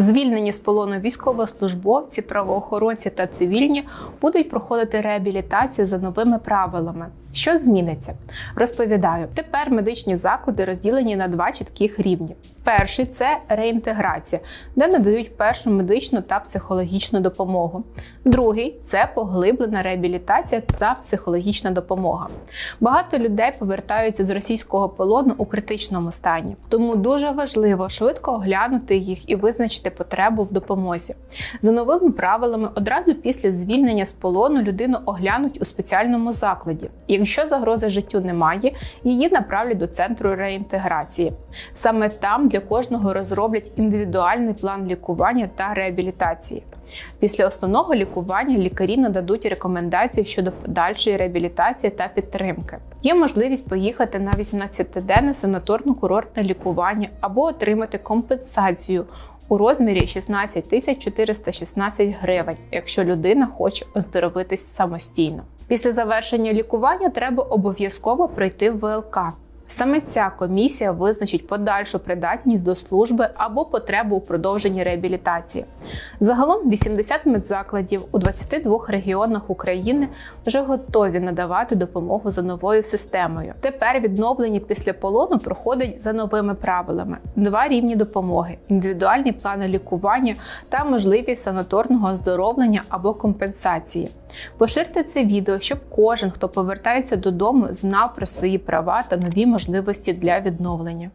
Звільнені з полону військовослужбовці, правоохоронці та цивільні будуть проходити реабілітацію за новими правилами. Що зміниться? Розповідаю. Тепер медичні заклади розділені на два чітких рівні. Перший це реінтеграція, де надають першу медичну та психологічну допомогу. Другий це поглиблена реабілітація та психологічна допомога. Багато людей повертаються з російського полону у критичному стані, тому дуже важливо швидко оглянути їх і визначити потребу в допомозі. За новими правилами, одразу після звільнення з полону людину оглянуть у спеціальному закладі. Якщо загрози життю немає, її направлять до центру реінтеграції. Саме там для кожного розроблять індивідуальний план лікування та реабілітації. Після основного лікування лікарі нададуть рекомендації щодо подальшої реабілітації та підтримки. Є можливість поїхати на 18-денне санаторно-курортне лікування або отримати компенсацію у розмірі 16 тисяч 416 гривень, якщо людина хоче оздоровитись самостійно. Після завершення лікування треба обов'язково пройти ВЛК. Саме ця комісія визначить подальшу придатність до служби або потребу у продовженні реабілітації. Загалом 80 медзакладів у 22 регіонах України вже готові надавати допомогу за новою системою. Тепер відновлення після полону проходить за новими правилами: два рівні допомоги, індивідуальні плани лікування та можливість санаторного оздоровлення або компенсації. Поширте це відео, щоб кожен, хто повертається додому, знав про свої права та нові можливості для відновлення.